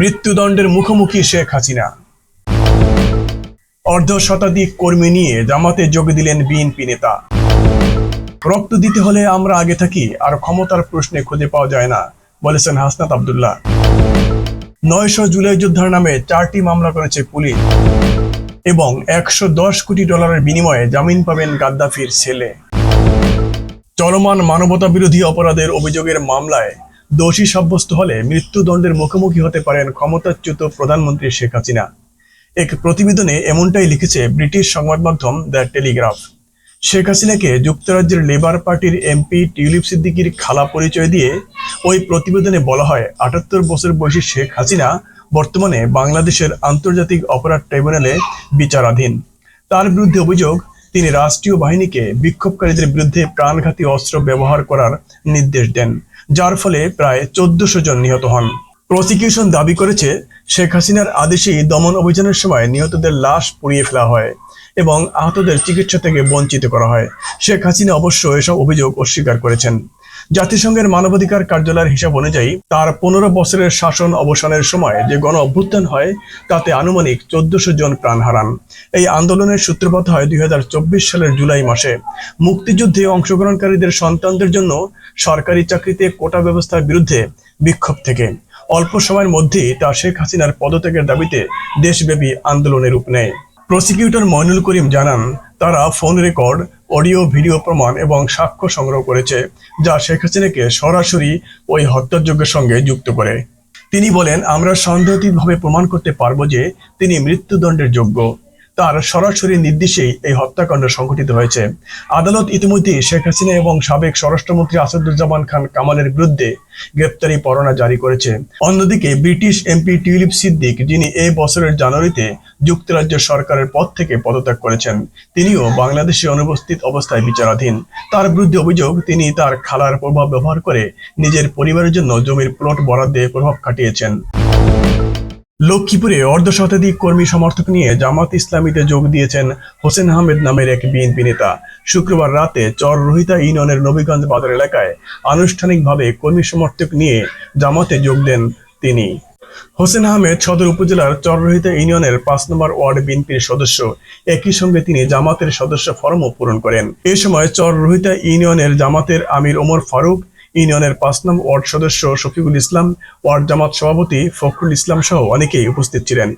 মৃত্যুদণ্ডের মুখোমুখি শেখ হাসিনা। অর্ধ শতাধিক কর্মী নিয়ে জামাতে যোগ দিলেন বিএনপি নেতা। রক্ত দিতে হলে আমরা আগে থাকি, আর ক্ষমতার প্রশ্নে খুঁজে পাওয়া যায় না, বলেছেন হাসনাত আবদুল্লাহ। নয়শো জুলাই যোদ্ধার নামে চারটি মামলা করেছে পুলিশ, এবং একশো দশ কোটি ডলারের বিনিময়ে জামিন পাবেন গাদ্দাফির ছেলে। চলমান মানবতা বিরোধী অপরাধের অভিযোগের মামলায় দোষী সাব্যস্ত হলে মৃত্যুদণ্ডের মুখোমুখি হতে পারেন ক্ষমতাচ্যুত প্রধানমন্ত্রী শেখ হাসিনা। এক প্রতিবেদনে এমনটাই লিখেছে ব্রিটিশ সংবাদ মাধ্যম দ্য টেলিগ্রাফ। শেখ হাসিনাকে যুক্তরাজ্যের লেবার পার্টির এমপি টিউলিপ সিদ্দিকির খালা পরিচয় দিয়ে ওই প্রতিবেদনে বলা হয়, আটাত্তর বছর বয়সী শেখ হাসিনা বর্তমানে বাংলাদেশের আন্তর্জাতিক অপরাধ ট্রাইব্যুনালে বিচারাধীন। তার বিরুদ্ধে অভিযোগ, তিনি রাষ্ট্রীয় বাহিনীকে বিক্ষোভকারীদের বিরুদ্ধে প্রাণঘাতী অস্ত্র ব্যবহার করার নির্দেশ দেন। যার ফলে প্রায় চোদ্দশো জন নিহত হন। প্রসিকিউশন দাবি করেছে, শেখ হাসিনার আদেশেই দমন অভিযানের সময় নিহতদের লাশ পুড়িয়ে ফেলা হয় এবং আহতদের চিকিৎসা থেকে বঞ্চিত করা হয়। শেখ হাসিনা অবশ্য এসব অভিযোগ অস্বীকার করেছেন। জাতিসংঘের মানবাধিকার কার্যালয়ের হিসাব অনুযায়ী তার পনেরো বছরের শাসন অবসানের সময় যে গণ অভ্যুত্থান হয়, তাতে আনুমানিক চোদ্দশো জন প্রাণ হারান। এই আন্দোলনের সূত্রপাত হয় দুই হাজার চব্বিশ সালের জুলাই মাসে। মুক্তিযুদ্ধে অংশগ্রহণকারীদের সন্তানদের জন্য সরকারি চাকরিতে কোটা ব্যবস্থার বিরুদ্ধে বিক্ষোভ থেকে। অল্প সময়ের মধ্যেই তা শেখ হাসিনার পদত্যাগের দাবিতে দেশব্যাপী আন্দোলনের রূপ নেয়। প্রসিকিউটর মইনুল করিম জানান, তারা ফোন রেকর্ড অডিও ভিডিও প্রমাণ এবং সাক্ষ্য সংগ্রহ করেছে, যা শেখ হাসিনাকে সরাসরি ওই হত্যাযজ্ঞের সঙ্গে যুক্ত করে। তিনি বলেন, আমরা সন্দেহতীতভাবে প্রমাণ করতে পারব যে তিনি মৃত্যুদণ্ডের যোগ্য। তার সরাসরি নির্দেশেই এই হত্যাকাণ্ড সংঘটিত হয়েছে। আদালত ইতিমধ্যে শেখ হাসিনা এবং সাবেক স্বরাষ্ট্রমন্ত্রী আসাদুজ্জামান খান কামালের বিরুদ্ধে গ্রেপ্তারি পরোয়ানা জারি করেছে। অন্যদিকে ব্রিটিশ এমপি টিউলিপ সিদ্দিক, যিনি এই বছরের জানুয়ারিতে যুক্তরাজ্য সরকারের পদ থেকে পদত্যাগ করেছেন, তিনিও বাংলাদেশে অনুপস্থিত অবস্থায় বিচারাধীন। তার বিরুদ্ধে অভিযোগ, তিনি তার খালার প্রভাব ব্যবহার করে নিজের পরিবারের জন্য জমির প্লট বরাদ্দে প্রভাব খাটিয়েছেন। লক্ষ্মীপুরে অর্ধ শতাধিক কর্মী সমর্থক নিয়ে জামাত ইসলামীতে যোগ দিয়েছেন হোসেন আহমেদ নামের এক বিএনপি নেতা। শুক্রবার রাতে চর রোহিতা ইউনিয়নের নবীগঞ্জ বাজার এলাকায় আনুষ্ঠানিকভাবে কর্মী সমর্থক নিয়ে জামাতে যোগ দেন তিনি। হোসেন আহমেদ সদর উপজেলার চররোহিতা ইউনিয়নের পাঁচ নম্বর ওয়ার্ড বিএনপির সদস্য। একই সঙ্গে তিনি জামাতের সদস্য ফরমও পূরণ করেন। এ সময় চররোহিতা ইউনিয়নের জামাতের আমির ওমর ফারুক ইউনিয়নের পাঁচ নং ওয়ার্ড সদস্য শফিকুল ইসলাম, ওয়ার্ড জামাত সভাপতি ফখরুল ইসলাম সহ অনেকেই উপস্থিত ছিলেন।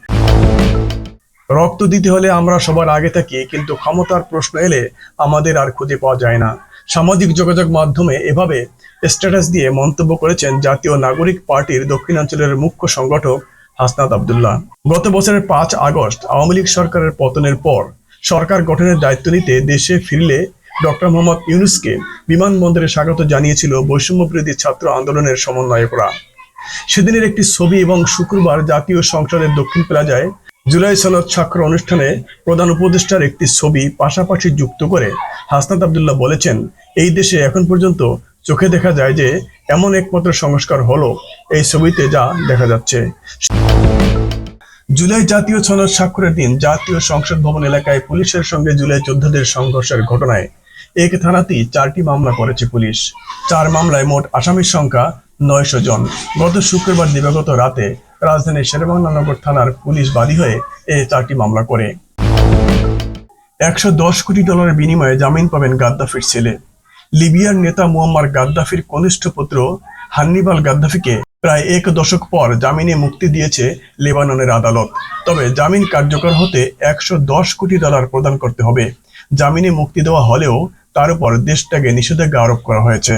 রক্ত দিতে হলে আমরা সবার আগে থাকি, কিন্তু ক্ষমতার প্রশ্ন এলে আমাদের আর খুঁজে পাওয়া যায় না। সামাজিক যোগাযোগ মাধ্যমে এভাবে স্ট্যাটাস দিয়ে মন্তব্য করেছেন জাতীয় নাগরিক পার্টির দক্ষিণাঞ্চলের মুখ্য সংগঠক হাসনাত আবদুল্লাহ। গত বছরের পাঁচ আগস্ট আওয়ামী লীগ সরকারের পতনের পর সরকার গঠনের দায়িত্ব নিতে দেশে ফিরলে ডক্টর মোহাম্মদ ইউনুসকে বিমানবন্দরে স্বাগত জানিয়েছিল বৈষম্য বিরোধী ছাত্র আন্দোলনের সমন্বয়করা। সেদিনের একটি ছবি এবং শুক্রবার জাতীয় সংসদের দক্ষিণ প্লাজায় জুলাই সনদ স্বাক্ষর অনুষ্ঠানে প্রধান উপদেষ্টার একটি ছবি পাশাপাশি যুক্ত করে হাসনাত আবদুল্লাহ বলেছেন, এই দেশে এখন পর্যন্ত চোখে দেখা যায় যে এমন একমাত্র সংস্কার হলো এই ছবিতে যা দেখা যাচ্ছে। জুলাই জাতীয় সনদ স্বাক্ষরের দিন জাতীয় সংসদ ভবন এলাকায় পুলিশের সঙ্গে জুলাই যোদ্ধাদের সংঘর্ষের ঘটনায় এক থানাতেই চারটি মামলা করেছে পুলিশ। চার মামলায় মোট আসামির সংখ্যা নয়শো জন। গত শুক্রবার দিবাগত রাতে রাজধানীর শেরেবাংলানগর থানার পুলিশ বাদী হয়ে এই চারটি মামলা করে। একশো দশ কোটি ডলারের বিনিময়ে জামিন পাবেন গাদ্দাফির ছেলে। লিবিয়ার নেতা মুয়াম্মার গাদ্দাফির কনিষ্ঠ পুত্র হান্নিবাল গাদ্দাফিকে প্রায় এক দশক পর জামিনে মুক্তি দিয়েছে লেবাননের আদালত। তবে জামিন কার্যকর হতে একশো দশ কোটি ডলার প্রদান করতে হবে। জামিনে মুক্তি দেওয়া হলেও তার উপর দেশটাকে নিষেধাজ্ঞা আরোপ করা হয়েছে।